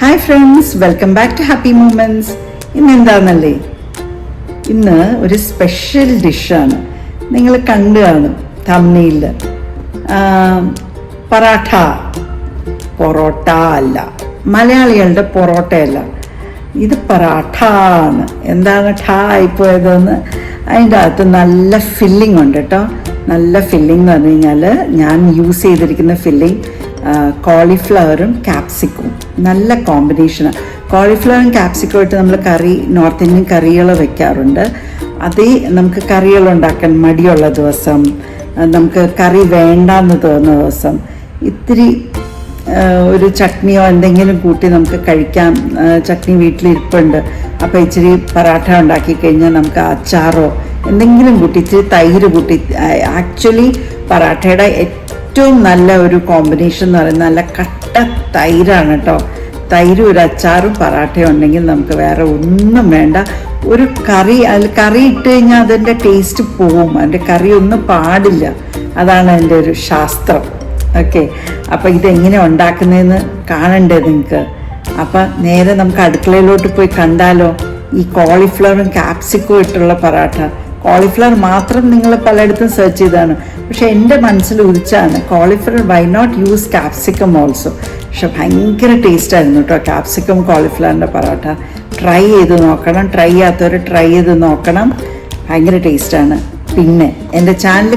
Hi friends welcome back to happy moments ഇന്ന് എന്താണെന്നല്ലേ ഇന്ന് ഒരു സ്പെഷ്യൽ ഡിഷാണ് നിങ്ങൾ കണ്ടു കാണും തമ്മിയിൽ പറാഠ പൊറോട്ട. അല്ല മലയാളികളുടെ പൊറോട്ടയല്ല. ഇത് പറാഠ ആണ് എന്താണ് ഠ ആയിപ്പോയതെന്ന് അതിന്റെ അകത്ത് നല്ല ഫില്ലിംഗ് ഉണ്ട് കേട്ടോ നല്ല ഫില്ലിംഗ് എന്ന് പറഞ്ഞു കഴിഞ്ഞാൽ ഞാൻ യൂസ് ചെയ്തിരിക്കുന്ന ഫില്ലിംഗ് കോളിഫ്ലവറും ക്യാപ്സിക്കും നല്ല കോമ്പിനേഷനാണ് കോളിഫ്ലവറും ക്യാപ്സിക്കും ഇട്ട് നമ്മൾ കറി നോർത്ത് ഇന്ത്യൻ കറികൾ വെക്കാറുണ്ട്. അതേ നമുക്ക് കറികൾ ഉണ്ടാക്കാൻ മടിയുള്ള ദിവസം നമുക്ക് കറി വേണ്ടെന്ന് തോന്നുന്ന ദിവസം ഇത്തിരി ഒരു ചട്നിയോ എന്തെങ്കിലും കൂട്ടി നമുക്ക് കഴിക്കാം. ചട്നി വീട്ടിലിരിപ്പുണ്ട്. അപ്പോൾ ഇച്ചിരി പൊറാട്ട ഉണ്ടാക്കി കഴിഞ്ഞാൽ നമുക്ക് അച്ചാറോ എന്തെങ്കിലും കൂട്ടി ഇച്ചിരി തൈര് കൂട്ടി ആക്ച്വലി പൊറാട്ടയുടെ ഏറ്റവും നല്ല ഒരു കോമ്പിനേഷൻ എന്ന് പറയുന്നത് നല്ല കട്ട തൈരാണ് കേട്ടോ. തൈര് ഒരു അച്ചാറും പറാട്ടയും ഉണ്ടെങ്കിൽ നമുക്ക് വേറെ ഒന്നും വേണ്ട. ഒരു കറി അതിൽ കറി ഇട്ട് കഴിഞ്ഞാൽ അതിന്റെ ടേസ്റ്റ് പോവും അതിന്റെ കറി ഒന്നും പാടില്ല. അതാണ് അതിന്റെ ഒരു ശാസ്ത്രം. ഓക്കെ അപ്പോൾ ഇതെങ്ങനെ ഉണ്ടാക്കുന്നതെന്ന് കാണണ്ടേ നിങ്ങൾക്ക്? അപ്പം നേരെ നമുക്ക് അടുക്കളയിലോട്ട് പോയി കണ്ടാലോ? ഈ കോളിഫ്ലവറും കാപ്സിക്കോ ഇട്ടുള്ള പറാഠ കോളിഫ്ലവർ മാത്രം നിങ്ങൾ പലയിടത്തും സെർച്ച് ചെയ്താണ് പക്ഷെ എന്റെ മനസ്സിൽ ഉദിച്ചാണ് cauliflower why not use capsicum also പക്ഷെ ഭയങ്കര ടേസ്റ്റ് ആയിരുന്നു കേട്ടോ കാപ്സിക്കം കോളിഫ്ലവറിന്റെ പൊറോട്ട. ട്രൈ ചെയ്ത് നോക്കണം ട്രൈ ചെയ്യാത്തവർ ട്രൈ ചെയ്ത് നോക്കണം. ഭയങ്കര ടേസ്റ്റാണ് പിന്നെ എന്റെ ചാനൽ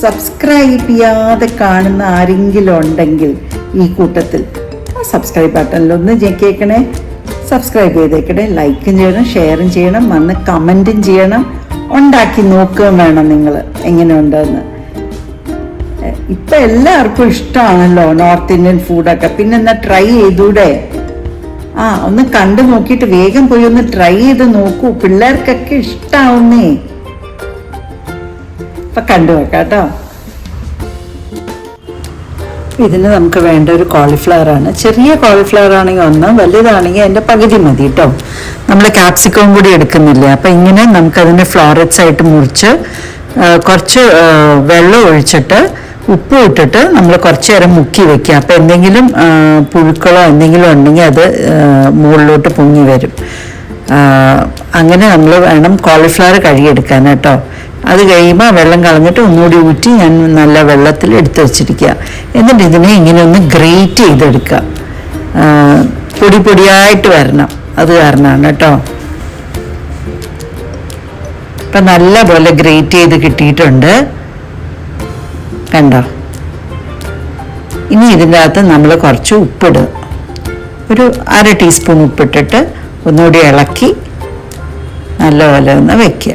സബ്സ്ക്രൈബ് ചെയ്യാതെ കാണുന്ന ആരെങ്കിലും ഉണ്ടെങ്കിൽ ഈ കൂട്ടത്തിൽ ആ സബ്സ്ക്രൈബ് ബട്ടണിലൊന്ന് കേൾക്കണേ സബ്സ്ക്രൈബ് ചെയ്തേക്കണേ ലൈക്കും ചെയ്യണം ഷെയറും ചെയ്യണം വന്ന് കമന്റും ചെയ്യണം. ഉണ്ടാക്കി നോക്കുകയും വേണം നിങ്ങൾ എങ്ങനെയുണ്ടെന്ന്. ഇപ്പം എല്ലാവർക്കും ഇഷ്ടമാണല്ലോ നോർത്ത് ഇന്ത്യൻ ഫുഡൊക്കെ. പിന്നെ എന്നാ ട്രൈ ചെയ്തൂടെ? ആ ഒന്ന് കണ്ടു നോക്കിയിട്ട് വേഗം പോയി ഒന്ന് ട്രൈ ചെയ്ത് നോക്കൂ. പിള്ളേർക്കൊക്കെ ഇഷ്ടാവുന്നേ. ഇപ്പം കണ്ടു നോക്കാം കേട്ടോ. ഇതിന് നമുക്ക് വേണ്ട ഒരു കോളിഫ്ലവർ ആണ്. ചെറിയ കോളിഫ്ലവർ ആണെങ്കിൽ ഒന്ന് വലുതാണെങ്കിൽ അതിന്റെ പകുതി മതി കേട്ടോ നമ്മൾ ക്യാപ്സിക്കവും കൂടി എടുക്കുന്നില്ല? അപ്പം ഇങ്ങനെ നമുക്കതിനെ ഫ്ലോററ്റ്സ് ആയിട്ട് മുറിച്ച് കുറച്ച് വെള്ളം ഒഴിച്ചിട്ട് ഉപ്പ് ഇട്ടിട്ട് നമ്മൾ കുറച്ച് നേരം മുക്കി വെക്കുക. അപ്പം എന്തെങ്കിലും പുഴുക്കളോ എന്തെങ്കിലും ഉണ്ടെങ്കിൽ അത് മുകളിലോട്ട് പൊങ്ങി വരും. അങ്ങനെ നമ്മൾ വേണം കോളിഫ്ലവർ കഴുകിയെടുക്കാൻ കേട്ടോ. അത് കഴിയുമ്പോൾ വെള്ളം കളഞ്ഞിട്ട് ഒന്നുകൂടി ഊറ്റി ഞാൻ നല്ല വെള്ളത്തിൽ എടുത്തു വെച്ചിരിക്കുക. എന്നിട്ട് ഇതിനെ ഇങ്ങനെ ഒന്ന് ഗ്രേറ്റ് ചെയ്തെടുക്കുക. പൊടി പൊടിയായിട്ട് വരണം. അത് കാരണമാണ് കേട്ടോ. ഇപ്പം നല്ലപോലെ ഗ്രേറ്റ് ചെയ്ത് കിട്ടിയിട്ടുണ്ട്. കണ്ടോ? ഇനി ഇതിന്റെ അകത്ത് നമ്മൾ കുറച്ച് ഉപ്പിടുക. ഒരു അര ടീസ്പൂൺ ഉപ്പിട്ടിട്ട് ഒന്നുകൂടി ഇളക്കി നല്ലപോലെ ഒന്ന് വെക്കുക.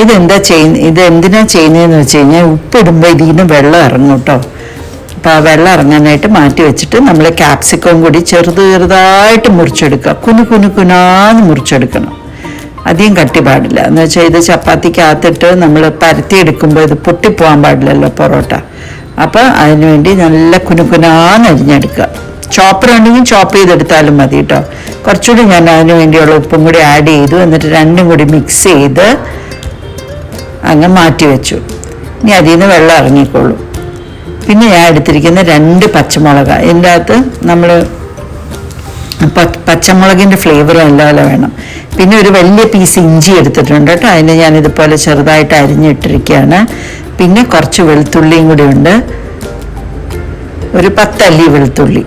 ഇതെന്താ ചെയ്യുന്ന ഇത് എന്തിനാ ചെയ്യുന്നതെന്ന് വെച്ച് കഴിഞ്ഞാൽ ഉപ്പിടുമ്പോൾ ഇതിൽ നിന്ന് വെള്ളം ഇറങ്ങും കേട്ടോ. അപ്പോൾ ആ വെള്ളം ഇറങ്ങാനായിട്ട് മാറ്റി വെച്ചിട്ട് നമ്മൾ ക്യാപ്സിക്കം കൂടി ചെറുത് ചെറുതായിട്ട് മുറിച്ചെടുക്കുക. കുനു കുനു കുനാന്ന് മുറിച്ചെടുക്കണം. അധികം കട്ടി പാടില്ല. എന്ന് വെച്ചാൽ ഇത് ചപ്പാത്തിക്കകത്തിട്ട് നമ്മൾ പരത്തിയെടുക്കുമ്പോൾ ഇത് പൊട്ടിപ്പോകാൻ പാടില്ലല്ലോ പൊറോട്ട. അപ്പോൾ അതിനുവേണ്ടി നല്ല കുനുകുനാന്ന് അരിഞ്ഞെടുക്കുക. ചോപ്പർ ഉണ്ടെങ്കിൽ ചോപ്പ് ചെയ്തെടുത്താലും മതി കേട്ടോ. കുറച്ചുകൂടി ഞാൻ അതിന് വേണ്ടിയുള്ള ഉപ്പും കൂടി ആഡ് ചെയ്തു. എന്നിട്ട് രണ്ടും കൂടി മിക്സ് ചെയ്ത് അങ്ങ് മാറ്റി വെച്ചു. ഇനി അതിൽ നിന്ന് വെള്ളം ഇറങ്ങിക്കോളൂ. പിന്നെ ഞാൻ എടുത്തിരിക്കുന്ന രണ്ട് പച്ചമുളക്. ഇതിന്റെ അകത്ത് നമ്മൾ പച്ചമുളകിന്റെ ഫ്ലേവറും എല്ലാം വേണം. പിന്നെ ഒരു വലിയ പീസ് ഇഞ്ചി എടുത്തിട്ടുണ്ട് കേട്ടോ. അതിന് ഞാൻ ഇതുപോലെ ചെറുതായിട്ട് അരിഞ്ഞിട്ടിരിക്കുകയാണ്. പിന്നെ കുറച്ച് വെളുത്തുള്ളിയും കൂടി ഉണ്ട്. ഒരു പത്തല്ലി വെളുത്തുള്ളി.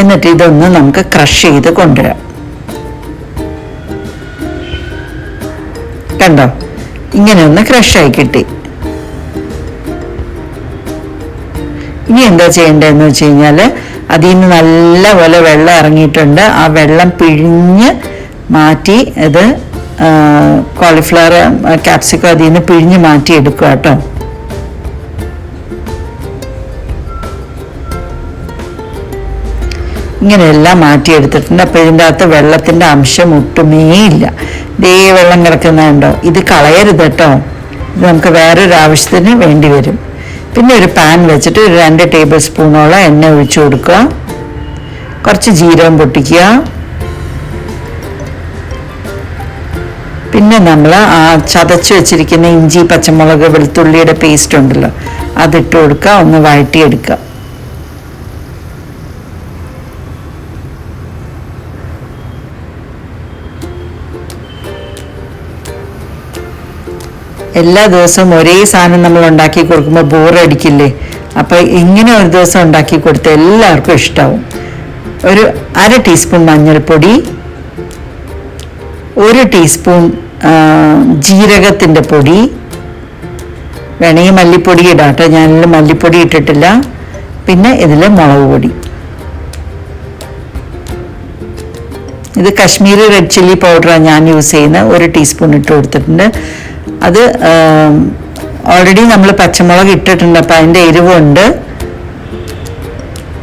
എന്നിട്ട് ഇതൊന്ന് നമുക്ക് ക്രഷ് ചെയ്ത് കൊണ്ടുവരാം. കണ്ടോ? ഇങ്ങനെ ഒന്ന് ക്രഷായി കിട്ടി. ഇനി എന്താ ചെയ്യേണ്ടതെന്ന് വെച്ച് കഴിഞ്ഞാൽ അതിൽ നിന്ന് നല്ലപോലെ വെള്ളം ഇറങ്ങിയിട്ടുണ്ട്. ആ വെള്ളം പിഴിഞ്ഞ് മാറ്റി അത് കോളിഫ്ലവർ ക്യാപ്സിക്കം അതിൽ നിന്ന് പിഴിഞ്ഞ് മാറ്റി എടുക്കുക കേട്ടോ. ഇങ്ങനെയെല്ലാം മാറ്റിയെടുത്തിട്ടുണ്ട്. അപ്പോൾ ഇതിന്റെ അകത്ത് വെള്ളത്തിന്റെ അംശം ഒട്ടുമേ ഇല്ല. ദേ വെള്ളം കിടക്കുന്നുണ്ടോ? ഇത് കളയരുത് കേട്ടോ. ഇത് നമുക്ക് വേറൊരു ആവശ്യത്തിന് വേണ്ടി വരും. പിന്നെ ഒരു പാൻ വെച്ചിട്ട് ഒരു രണ്ട് ടേബിൾ സ്പൂണോളം എണ്ണ ഒഴിച്ചു കൊടുക്കുക. കുറച്ച് ജീരകം പൊട്ടിക്കുക. പിന്നെ നമ്മൾ ആ ചതച്ച് വെച്ചിരിക്കുന്ന ഇഞ്ചി പച്ചമുളക് വെളുത്തുള്ളിയുടെ പേസ്റ്റ് ഉണ്ടല്ലോ അതിട്ട് കൊടുക്കുക. ഒന്ന് വഴറ്റിയെടുക്കുക. എല്ലാ ദിവസവും ഒരേ സാധനം നമ്മൾ ഉണ്ടാക്കി കൊടുക്കുമ്പോൾ ബോറടിക്കില്ലേ അപ്പോൾ ഇങ്ങനെ ഒരു ദിവസം ഉണ്ടാക്കി കൊടുത്ത എല്ലാവർക്കും ഇഷ്ടാവും. ഒരു അര ടീസ്പൂൺ മഞ്ഞൾപ്പൊടി ഒരു ടീസ്പൂൺ ജീരകത്തിന്റെ പൊടി. വേണമെങ്കിൽ മല്ലിപ്പൊടി ഇടാം കേട്ടോ. ഞാനിൽ മല്ലിപ്പൊടി ഇട്ടിട്ടില്ല. പിന്നെ ഇതിൽ മുളക് പൊടി. ഇത് കശ്മീരി റെഡ് ചില്ലി പൗഡറാണ് ഞാൻ യൂസ് ചെയ്യുന്നത്. ഒരു ടീസ്പൂൺ ഇട്ട് കൊടുത്തിട്ടുണ്ട്. അത് ഓൾറെഡി നമ്മൾ പച്ചമുളക് ഇട്ടിട്ടുണ്ട് അപ്പം അതിന്റെ എരിവുണ്ട്.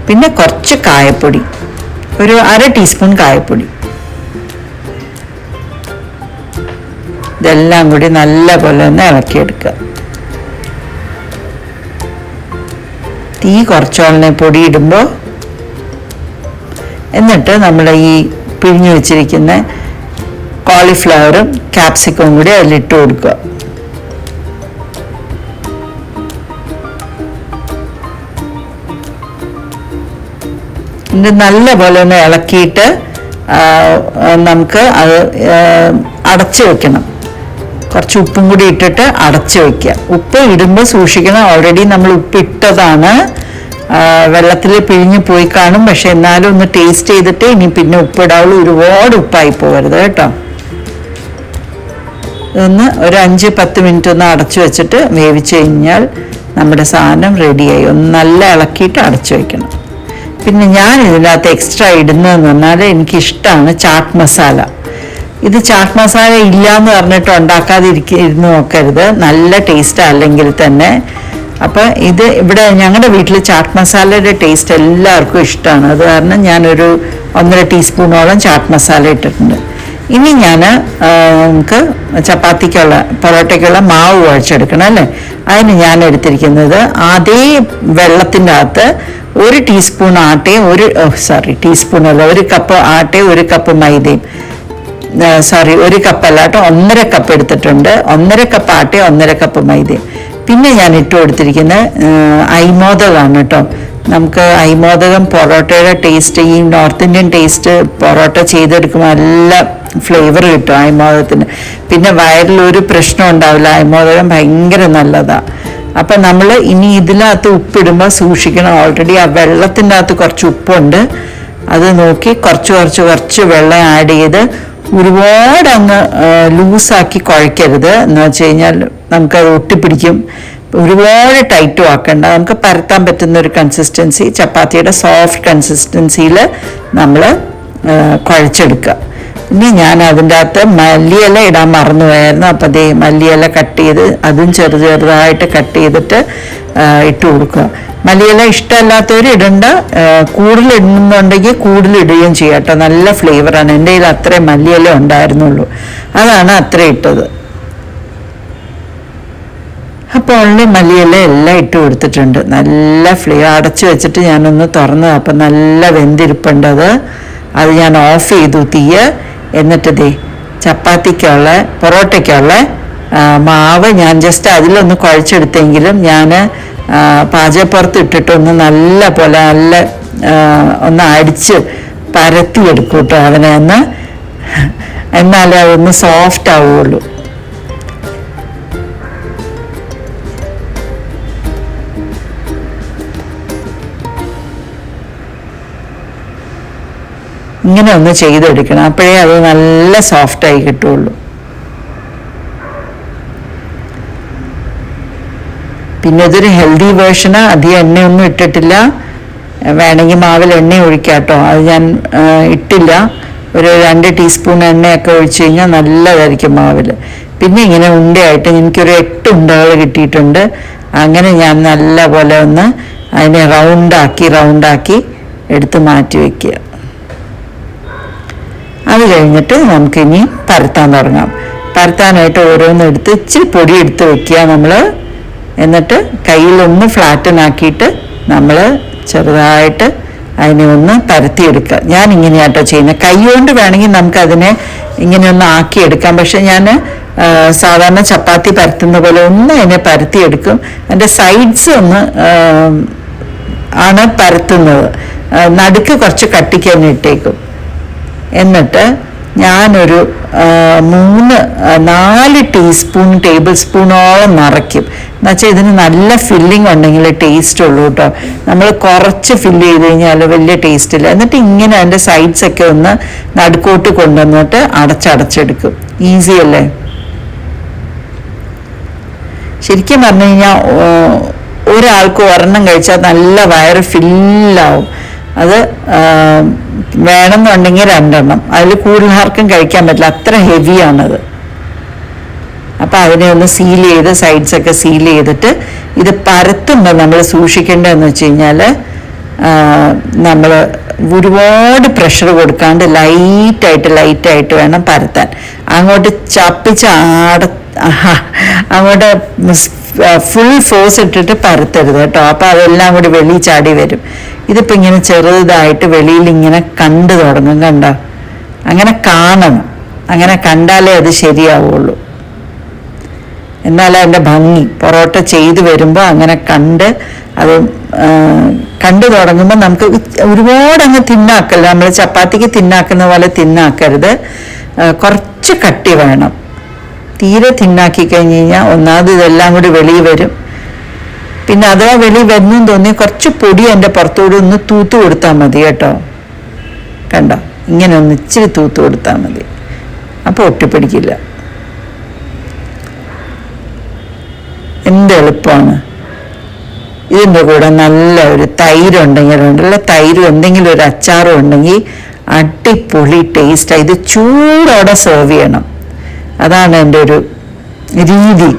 പിന്നെ കുറച്ച് കായപ്പൊടി. ഒരു അര ടീസ്പൂൺ കായപ്പൊടി. ഇതെല്ലാം കൂടി നല്ല പോലെ ഒന്ന് ഇളക്കിയെടുക്കുക. തീ കുറച്ചോളനെ പൊടി ഇടുമ്പോൾ എന്നിട്ട് നമ്മൾ ഈ പിഴിഞ്ഞു വെച്ചിരിക്കുന്ന കോളിഫ്ലവറും ക്യാപ്സിക്കവും കൂടി അതിലിട്ട് കൊടുക്കുക. നല്ലപോലെ ഒന്ന് ഇളക്കിയിട്ട് നമുക്ക് അത് അടച്ചു വെക്കണം. കുറച്ച് ഉപ്പും കൂടി ഇട്ടിട്ട് അടച്ചു വെക്കുക. ഉപ്പ് ഇടുമ്പോൾ സൂക്ഷിക്കണം ഓൾറെഡി നമ്മൾ ഉപ്പിട്ടതാണ്. വെള്ളത്തിൽ പിഴിഞ്ഞ് പോയി കാണും പക്ഷെ എന്നാലും ഒന്ന് ടേസ്റ്റ് ചെയ്തിട്ട് ഇനി പിന്നെ ഉപ്പിടാവുള്ളൂ. ഒരുപാട് ഉപ്പായി പോകരുത് കേട്ടോ. ഇതൊന്ന് ഒരു അഞ്ച് പത്ത് മിനിറ്റ് ഒന്ന് അടച്ചു വെച്ചിട്ട് വേവിച്ച് കഴിഞ്ഞാൽ നമ്മുടെ സാധനം റെഡിയായി. ഒന്ന് നല്ല ഇളക്കിയിട്ട് അടച്ചു വയ്ക്കണം പിന്നെ ഞാൻ ഇതിനകത്ത് എക്സ്ട്രാ ഇടുന്നതെന്ന് പറഞ്ഞാൽ എനിക്കിഷ്ടമാണ് ചാട്ട് മസാല. ഇത് ചാട്ട് മസാല ഇല്ല എന്ന് പറഞ്ഞിട്ട് ഉണ്ടാക്കാതിരിക്ക ഇരുന്ന് നോക്കരുത്. നല്ല ടേസ്റ്റ് അല്ലെങ്കിൽ തന്നെ. അപ്പം ഇത് ഇവിടെ ഞങ്ങളുടെ വീട്ടിൽ ചാട്ട് മസാലയുടെ ടേസ്റ്റ് എല്ലാവർക്കും ഇഷ്ടമാണ് അത് കാരണം ഞാനൊരു ഒന്നര ടീസ്പൂണോളം ചാട്ട് മസാല ഇട്ടിട്ടുണ്ട്. ഇനി ഞാൻ നമുക്ക് ചപ്പാത്തിക്കുള്ള പൊറോട്ടയ്ക്കുള്ള മാവ് കുഴച്ചെടുക്കണം അല്ലേ? അതിന് ഞാൻ എടുത്തിരിക്കുന്നത് അതേ വെള്ളത്തിന്റെ അകത്ത് ഒരു ടീസ്പൂൺ ആട്ടയും ഒരു സോറി ടീസ്പൂൺ അല്ല ഒരു കപ്പ് ആട്ടയും ഒരു കപ്പ് മൈദയും. സോറി ഒരു കപ്പ് അല്ല ഒന്നര കപ്പ് എടുത്തിട്ടുണ്ട്. ഒന്നര കപ്പ് ആട്ടയും ഒന്നര കപ്പ് മൈദയും. പിന്നെ ഞാൻ ഇട്ട് കൊടുത്തിരിക്കുന്ന ഐമോദകമാണ് കേട്ടോ. നമുക്ക് അയിമോദകം പൊറോട്ടയുടെ ടേസ്റ്റ് ഈ നോർത്ത് ഇന്ത്യൻ ടേസ്റ്റ് പൊറോട്ട ചെയ്തെടുക്കുമ്പോൾ നല്ല ഫ്ലേവർ കിട്ടും അയിമോദകത്തിന്. പിന്നെ വയറിൽ ഒരു പ്രശ്നം ഉണ്ടാവില്ല. അയിമോദകം ഭയങ്കര നല്ലതാണ് അപ്പം നമ്മൾ ഇനി ഇതിനകത്ത് ഉപ്പിടുമ്പോൾ സൂക്ഷിക്കണം. ഓൾറെഡി ആ വെള്ളത്തിന്റെ അകത്ത് കുറച്ച് ഉപ്പുണ്ട്. അത് നോക്കി കുറച്ച് കുറച്ച് കുറച്ച് വെള്ളം ആഡ് ചെയ്ത് ഒരുപാട് അങ്ങ് ലൂസാക്കി കുഴയ്ക്കരുത്. എന്ന് വെച്ച് കഴിഞ്ഞാൽ നമുക്കത് ഒട്ടിപ്പിടിക്കും. ഒരുപാട് ടൈറ്റും ആക്കണ്ട നമുക്ക് പരത്താൻ പറ്റുന്ന ഒരു കൺസിസ്റ്റൻസി ചപ്പാത്തിയുടെ സോഫ്റ്റ് കൺസിസ്റ്റൻസിയിൽ നമ്മൾ കുഴച്ചെടുക്കുക ഇനി ഞാൻ അതിന്റെ അകത്ത് മല്ലിയില ഇടാൻ മറന്നുപോയായിരുന്നു. അപ്പം അതേ മല്ലിയില കട്ട് ചെയ്ത് അതും ചെറു ചെറുതായിട്ട് കട്ട് ചെയ്തിട്ട് ഇട്ട് കൊടുക്കുക. മല്ലിയില ഇഷ്ടമല്ലാത്തവർ ഇടണ്ട. കൂടുതൽ ഇടുന്നുണ്ടെങ്കിൽ കൂടുതൽ ചെയ്യാം കേട്ടോ. നല്ല ഫ്ലേവറാണ് എന്റെ കയ്യിൽ അത്രയും മല്ലിയില ഉണ്ടായിരുന്നുള്ളൂ. അതാണ് അത്ര ഇട്ടത്. അപ്പോൾ ഉള്ളി മല്ലിയെല്ലാം എല്ലാം ഇട്ട് കൊടുത്തിട്ടുണ്ട്. നല്ല ഫ്ലേ അടച്ചു വെച്ചിട്ട് ഞാനൊന്ന് തുറന്നു അപ്പം നല്ല വെന്തിരിപ്പുണ്ടത്. അത് ഞാൻ ഓഫ് ചെയ്തു തീയ്. എന്നിട്ട് ദേ ചപ്പാത്തിക്കുള്ള പൊറോട്ടയ്ക്കുള്ള മാവ് ഞാൻ ജസ്റ്റ് അതിലൊന്ന് കുഴച്ചെടുത്തെങ്കിലും ഞാൻ പാചകപ്പുറത്ത് ഇട്ടിട്ടൊന്ന് നല്ല പോലെ നല്ല ഒന്ന് അടിച്ച് പരത്തിയെടുക്കും കേട്ടോ അതിനെ ഒന്ന്. എന്നാലേ അതൊന്ന് സോഫ്റ്റ് ആവുള്ളൂ. ഇങ്ങനെ ഒന്ന് ചെയ്തെടുക്കണം. അപ്പോഴേ അത് നല്ല സോഫ്റ്റായി കിട്ടുള്ളൂ. പിന്നെ ഇതൊരു ഹെൽത്തി വേർഷനാ അധികം എണ്ണയൊന്നും ഇട്ടിട്ടില്ല. വേണമെങ്കിൽ മാവിൽ എണ്ണ ഒഴിക്കാട്ടോ. അത് ഞാൻ ഇട്ടില്ല. ഒരു രണ്ട് ടീസ്പൂൺ എണ്ണയൊക്കെ ഒഴിച്ചു കഴിഞ്ഞാൽ നല്ലതായിരിക്കും മാവിൽ. പിന്നെ ഇങ്ങനെ ഉണ്ടയായിട്ട് എനിക്കൊരു എട്ട് ഉണ്ടകൾ കിട്ടിയിട്ടുണ്ട്. അങ്ങനെ ഞാൻ നല്ല പോലെ ഒന്ന് അതിനെ റൗണ്ടാക്കി റൗണ്ടാക്കി എടുത്ത് മാറ്റി വയ്ക്കുക അത് കഴിഞ്ഞിട്ട് നമുക്കിനി പരത്താൻ തുടങ്ങാം. പരത്താനായിട്ട് ഓരോന്ന് എടുത്ത് ഇച്ചിരി പൊടി എടുത്ത് വെക്കുക നമ്മൾ എന്നിട്ട് കയ്യിലൊന്ന് ഫ്ലാറ്റനാക്കിയിട്ട് നമ്മൾ ചെറുതായിട്ട് അതിനെ ഒന്ന് പരത്തിയെടുക്കുക. ഞാൻ ഇങ്ങനെയാട്ടോ ചെയ്യുന്നത് കൈകൊണ്ട് വേണമെങ്കിൽ നമുക്ക് അതിനെ ഇങ്ങനെ ഒന്ന് ആക്കിയെടുക്കാം. പക്ഷെ ഞാൻ സാധാരണ ചപ്പാത്തി പരത്തുന്ന പോലെ ഒന്ന് അതിനെ പരത്തിയെടുക്കും. അതിന്റെ സൈഡ്സ് ഒന്ന് ആണ് പരത്തുന്നത്. നടുക്ക് കുറച്ച് കട്ടിക്ക് ഇട്ടേക്കും. എന്നിട്ട് ഞാനൊരു മൂന്ന് നാല് ടീസ്പൂൺ ടേബിൾ സ്പൂണോളം നിറയ്ക്കും എന്നുവെച്ചാൽ ഇതിന് നല്ല ഫില്ലിംഗ് ഉണ്ടെങ്കിൽ ടേസ്റ്റ് ഉള്ളൂ കേട്ടോ. നമ്മൾ കുറച്ച് ഫില്ല് ചെയ്ത് കഴിഞ്ഞാൽ വലിയ ടേസ്റ്റ് ഇല്ല എന്നിട്ട് ഇങ്ങനെ അതിന്റെ സൈഡ്സൊക്കെ ഒന്ന് നടുക്കോട്ട് കൊണ്ടുവന്നിട്ട് അടച്ചടച്ചെടുക്കും. ഈസി അല്ലേ? ശരിക്കും പറഞ്ഞു കഴിഞ്ഞാൽ ഒരാൾക്ക് ഒരെണ്ണം കഴിച്ചാൽ നല്ല വയറ് ഫില്ലാവും അത് വേണമെന്നുണ്ടെങ്കിൽ രണ്ടെണ്ണം. അതിൽ കൂടുതൽ ആർക്കും കഴിക്കാൻ പറ്റില്ല. അത്ര ഹെവിയാണത്. അപ്പം അതിനെ ഒന്ന് സീൽ ചെയ്ത് സൈഡ്സൊക്കെ സീൽ ചെയ്തിട്ട് ഇത് പരത്തുമ്പോൾ നമ്മൾ സൂക്ഷിക്കേണ്ടതെന്ന് വെച്ച് കഴിഞ്ഞാൽ നമ്മൾ ഒരുപാട് പ്രഷർ കൊടുക്കാണ്ട് ലൈറ്റായിട്ട് ലൈറ്റായിട്ട് വേണം പരത്താൻ. അങ്ങോട്ട് ചപ്പിച്ച് ആട അങ്ങോട്ട് ഫുൾ ഫോഴ്സ് ഇട്ടിട്ട് പരത്തരുത് കേട്ടോ. അപ്പം അതെല്ലാം കൂടി വെളി ചാടി വരും. ഇതിപ്പോൾ ഇങ്ങനെ ചെറുതായിട്ട് വെളിയിൽ ഇങ്ങനെ കണ്ടു തുടങ്ങും കണ്ട? അങ്ങനെ കാണണം. അങ്ങനെ കണ്ടാലേ അത് ശരിയാവുള്ളൂ. എന്നാൽ അതിന്റെ ഭംഗി. പൊറോട്ട ചെയ്ത് വരുമ്പോൾ അങ്ങനെ കണ്ട് അത് കണ്ടു തുടങ്ങുമ്പോൾ നമുക്ക് ഒരുപാട് അങ്ങ് തിന്നാക്കല്ല. നമ്മൾ ചപ്പാത്തിക്ക് തിന്നാക്കുന്ന പോലെ തിന്നാക്കരുത്. കുറച്ച് കട്ടി വേണം. തീരെ തിന്നാക്കി കഴിഞ്ഞ് കഴിഞ്ഞാൽ ഒന്നാമത് ഇതെല്ലാം കൂടി വെളിയിൽ വരും. പിന്നെ അഥവാ വെളി വരുന്നു തോന്നി കുറച്ച് പൊടി എന്റെ പുറത്തോട് ഒന്ന് തൂത്ത് കൊടുത്താൽ മതി കേട്ടോ. കണ്ടോ? ഇങ്ങനെ ഒന്ന് ഇച്ചിരി തൂത്ത് കൊടുത്താൽ മതി. അപ്പോൾ ഒട്ടിപ്പിടിക്കില്ല. എന്ത് എളുപ്പമാണ് ഇതിന്റെ കൂടെ നല്ല ഒരു തൈര് ഉണ്ടെങ്കിൽ ഉണ്ടല്ലോ തൈരും എന്തെങ്കിലും ഒരു അച്ചാറും ഉണ്ടെങ്കിൽ അടിപൊളി ടേസ്റ്റാണ് ഇത് ചൂടോടെ സെർവ് ചെയ്യണം. അതാണ് എന്റെ ഒരു രീതി.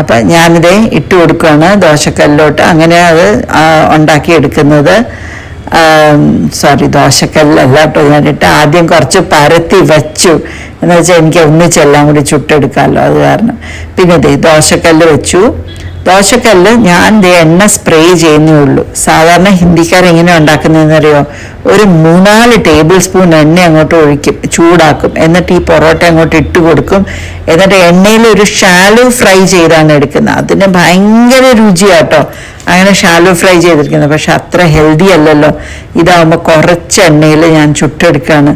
അപ്പം ഞാനിത് ഇട്ട് കൊടുക്കുകയാണ് ദോശക്കല്ലോട്ട്. അങ്ങനെ അത് ഉണ്ടാക്കി ഉണ്ടാക്കിയെടുക്കുന്നത്. സോറി ദോശക്കല്ലല്ല ഞാനിട്ട് ആദ്യം കുറച്ച് പരത്തി വെച്ചു. എന്ന് വെച്ചാൽ എനിക്ക് ഒന്നിച്ചെല്ലാം കൂടി ചുട്ടെടുക്കാമല്ലോ അത് കാരണം. പിന്നെ ദേ ദോശക്കല്ല് വെച്ചു. ദോശക്കല്ല് ഞാൻ ദേ എണ്ണ സ്പ്രേ ചെയ്യുന്നേ ഉള്ളൂ. സാധാരണ ഹിന്ദിക്കാർ എങ്ങനെ ഉണ്ടാക്കുന്നതെന്നറിയോ? ഒരു മൂന്നാൽ ടേബിൾ സ്പൂൺ എണ്ണ അങ്ങോട്ട് ഒഴിക്കും ചൂടാക്കും. എന്നിട്ട് ഈ പൊറോട്ട അങ്ങോട്ട് ഇട്ട് കൊടുക്കും. എന്നിട്ട് എണ്ണയിൽ ഒരു ഷാലോ ഫ്രൈ ചെയ്താണ് എടുക്കുന്നത്. അതിന് ഭയങ്കര രുചിയാട്ടോ അങ്ങനെ ഷാലോ ഫ്രൈ ചെയ്തിരിക്കുന്നത്. പക്ഷെ അത്ര ഹെൽത്തി അല്ലല്ലോ. ഇതാവുമ്പോൾ കുറച്ച് എണ്ണയിൽ ഞാൻ ചുട്ടെടുക്കുകയാണ്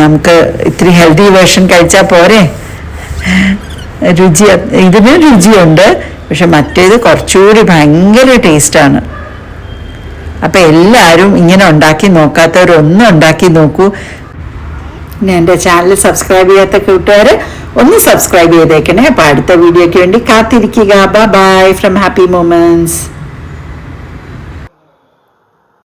നമുക്ക് ഇത്തിരി ഹെൽത്തി വേർഷൻ കഴിച്ചാൽ പോരെ. രുചി ഇതിന് രുചിയുണ്ട് പക്ഷെ മറ്റേത് കുറച്ചുകൂടി ഭയങ്കര ടേസ്റ്റാണ് അപ്പം എല്ലാവരും ഇങ്ങനെ ഉണ്ടാക്കി നോക്കാത്തവരൊന്നും ഉണ്ടാക്കി നോക്കൂ. എന്റെ ചാനൽ സബ്സ്ക്രൈബ് ചെയ്യാത്ത കൂട്ടുകാർ ഒന്ന് സബ്സ്ക്രൈബ് ചെയ്തേക്കണേ. അപ്പോൾ അടുത്ത വീഡിയോയ്ക്ക് വേണ്ടി കാത്തിരിക്കുക. Bye from happy moments